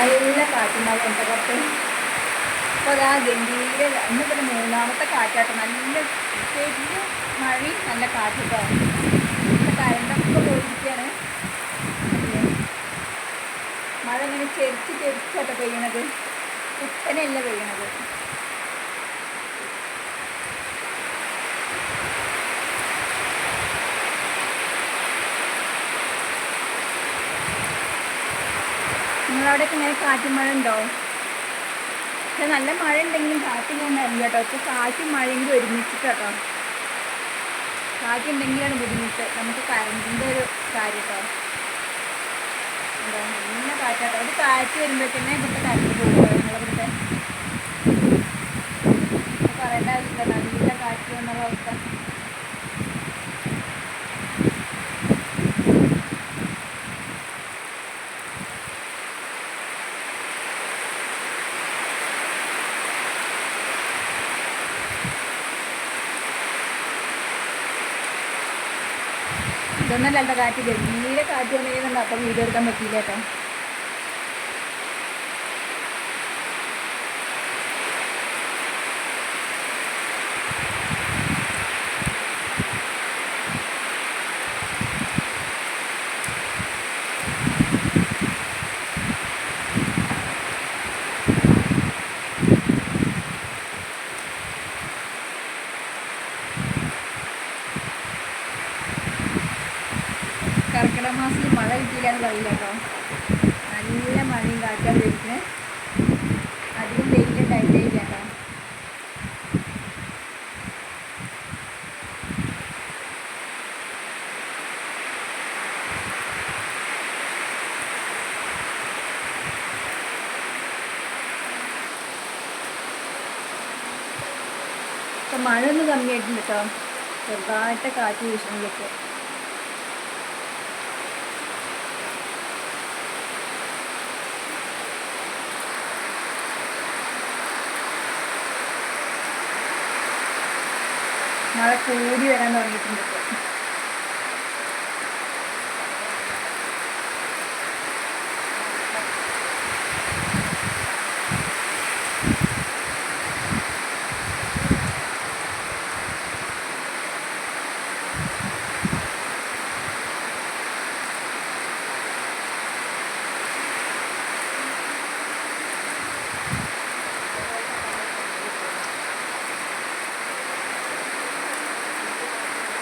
നല്ല കാറ്റുമഴ ഉണ്ട് പുറത്ത്. അപ്പോൾ അതാ ഗംഭീര ഇന്നിപ്പോൾ മൂന്നാമത്തെ കാറ്റാട്ടോ. നല്ല വലിയ മഴയും നല്ല കാറ്റിട്ടാണ് ഇപ്പം കരണ്ടൊക്കെ പോയിരിക്കുകയാണ് മഴ ഇങ്ങനെ ചെരിച്ച് ചെരിച്ചാട്ടോ പെയ്യണത്. കുത്തനെയല്ല പെയ്യണത്. നിങ്ങളവിടെയൊക്കെ ഇങ്ങനെ കാറ്റും മഴ ഉണ്ടോ പക്ഷെ നല്ല മഴ ഉണ്ടെങ്കിലും അറിയില്ല കേട്ടോ. ഇപ്പോൾ കാറ്റും മഴയും കൂടി ഒരുമിച്ചിട്ടോ കാറ്റുണ്ടെങ്കിലാണ് ബുദ്ധിമുട്ട്. നമുക്ക് കറണ്ടിന്റെ ഒരു കാര്യം എന്താ നല്ല കാറ്റാട്ടോ. ഒരു കാറ്റ് വരുമ്പോഴത്തേനെ ഇവിടുത്തെ കറണ്ട് പോകുമോ നിങ്ങളിവിടുത്തെ ഇതൊന്നല്ല കാറ്റ്. ഗംഭീര കാറ്റ് വന്നിരുന്നുണ്ട് അപ്പം വീഡിയോ എടുക്കാൻ പറ്റിയില്ല കേട്ടോ. കർക്കിടക മാസത്തിൽ മഴ കിട്ടിയില്ല എന്ന് പറയില്ല കേട്ടോ. നല്ല മഴയും കാറ്റാണ് വരുന്നത് അധികം വെയിലുണ്ടായിട്ടേ ഇല്ല കേട്ടോ. മഴ ഒന്ന് കമ്മിയായിട്ടുണ്ട് കേട്ടോ. ചെറുതായിട്ട് കാറ്റ് വീശണമെങ്കിലൊക്കെ മഴ കൂടി വരാൻ തുടങ്ങിയിട്ടുണ്ട്.